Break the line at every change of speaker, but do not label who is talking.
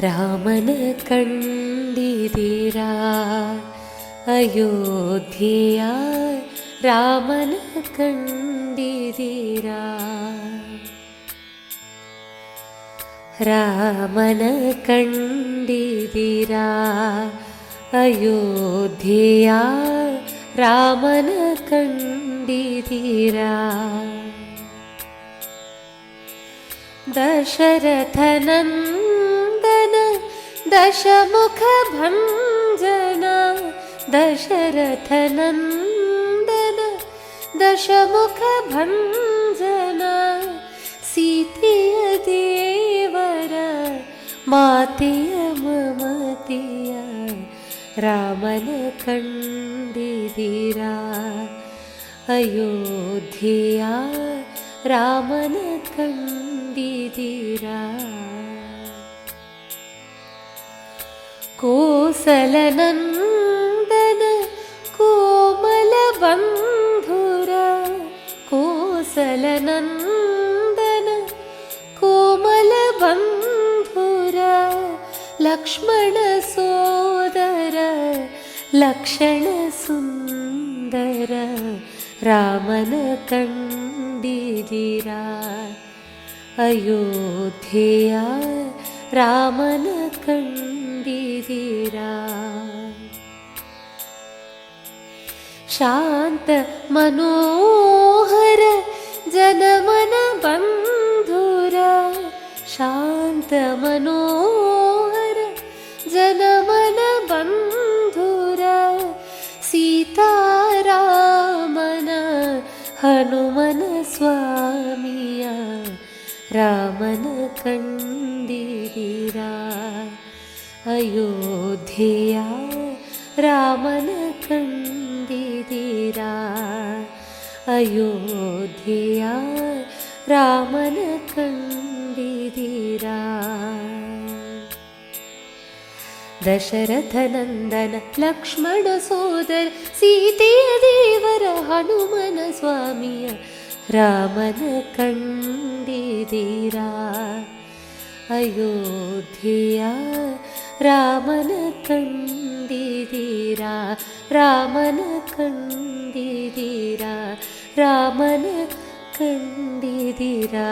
रामन कण्डिदिरा अयोध्या रामन कण्डिदिरा रामन कण्डिदिरा अयोध्या रामन कण्डिदिरा दशरथनम् दशमुखभञ्जन दशरथनन्दन दशमुखभञ्जन दशमुखभञ्जना सीतिय देवर माति अमतीया रामनखण्डि दीरा अयोध्या रामन दीरा कोसलनन्दन कोमलबन्धुर कोसलनन्दन कोमलबन्धुर लक्ष्मणसोदर लक्षणसुन्दर रामन सुन्दर अयोध्या रामन कण्ड दिदिरा शान्त मनोहर जन मन शान्त मनोहर जन मन सीतारामन हनुमन स्वामिया रामन कण्डिरा अयो रामनखण्डी धीरा अयोधिया रामनखण्डी धीरा दशरथनन्दन देवर हनुमन हनुमनस्वामीय रामन कण्डिरा अयोध्या ರಾಮನ ಕಂಡಿದಿರಾ ಅಯೋಧ್ಯೆಯ ರಾಮನ ಕಂಡಿದಿರಾ ರಾಮನ ಕಂಡಿದಿರಾ ರಾಮನ ಕಂಡಿದಿರಾ